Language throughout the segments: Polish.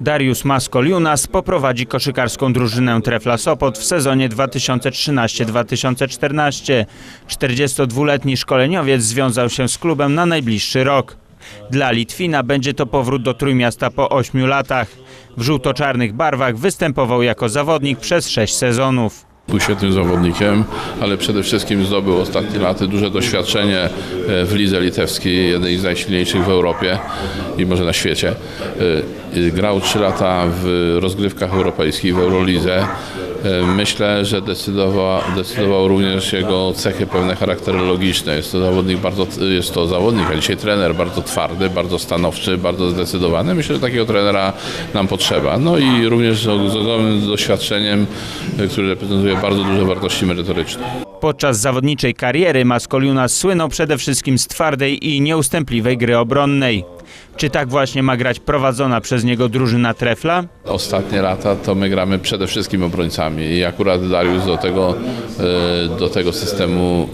Dariusz Maskoliunas poprowadzi koszykarską drużynę Trefla Sopot w sezonie 2013-2014. 42-letni szkoleniowiec związał się z klubem na najbliższy rok. Dla Litwina będzie to powrót do Trójmiasta po 8 latach. W żółto-czarnych barwach występował jako zawodnik przez 6 sezonów. Był świetnym zawodnikiem, ale przede wszystkim zdobył ostatnie lata duże doświadczenie e, w lidze litewskiej, jednej z najsilniejszych w Europie i może na świecie. E, e, Grał 3 lata w rozgrywkach europejskich, w Eurolidze. E, Myślę, że decydował, decydował również jego cechy pewne charakterologiczne. Jest to zawodnik bardzo, jest to zawodnik, a dzisiaj trener bardzo twardy, bardzo stanowczy, bardzo zdecydowany. Myślę, że takiego trenera nam potrzeba. No i również z ogromnym doświadczeniem, e, który reprezentuje bardzo duże wartości merytoryczne. Podczas zawodniczej kariery Maskoliunas słynął przede wszystkim z twardej i nieustępliwej gry obronnej. Czy tak właśnie ma grać prowadzona przez niego drużyna Trefla? Ostatnie lata to my gramy przede wszystkim obrońcami i akurat Dariusz do tego, e, do tego systemu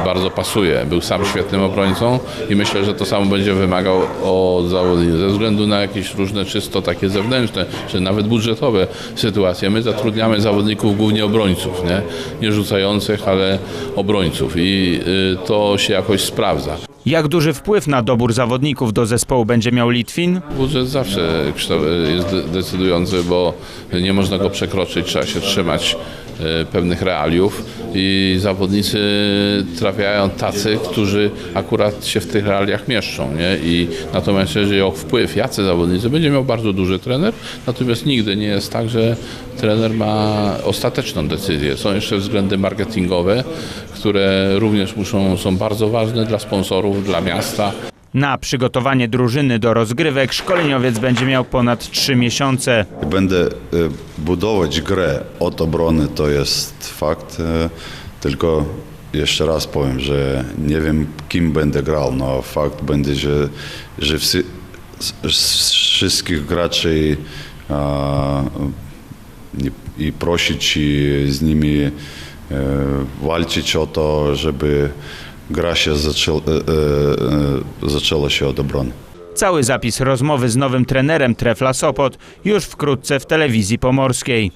e, bardzo pasuje. Był sam świetnym obrońcą i myślę, że to samo będzie wymagał od zawodników. Ze względu na jakieś różne czysto takie zewnętrzne, czy nawet budżetowe sytuacje, my zatrudniamy zawodników głównie obrońców, nie, nie rzucających, ale obrońców i e, to się jakoś sprawdza. Jak duży wpływ na dobór zawodników do zespołu będzie miał Litwin? Budżet zawsze jest de- decydujący, bo nie można go przekroczyć, trzeba się trzymać e, pewnych realiów i zawodnicy trafiają tacy, którzy akurat się w tych realiach mieszczą. Nie? I natomiast jeżeli o wpływ, jacy zawodnicy, będzie miał bardzo duży trener, natomiast nigdy nie jest tak, że trener ma ostateczną decyzję. Są jeszcze względy marketingowe, które również muszą, są bardzo ważne dla sponsorów, dla miasta. Na przygotowanie drużyny do rozgrywek szkoleniowiec będzie miał ponad 3 miesiące. Będę e, budować grę od obrony, to jest fakt. e, Tylko jeszcze raz powiem, że nie wiem kim będę grał, no fakt będzie, że, że wszy, z, wszystkich graczy a, i, prosić i z nimi walczyć o to, żeby gra się zaczę, e, e, e, zaczęła się od obrony. Cały zapis rozmowy z nowym trenerem Trefla Sopot już wkrótce w telewizji pomorskiej.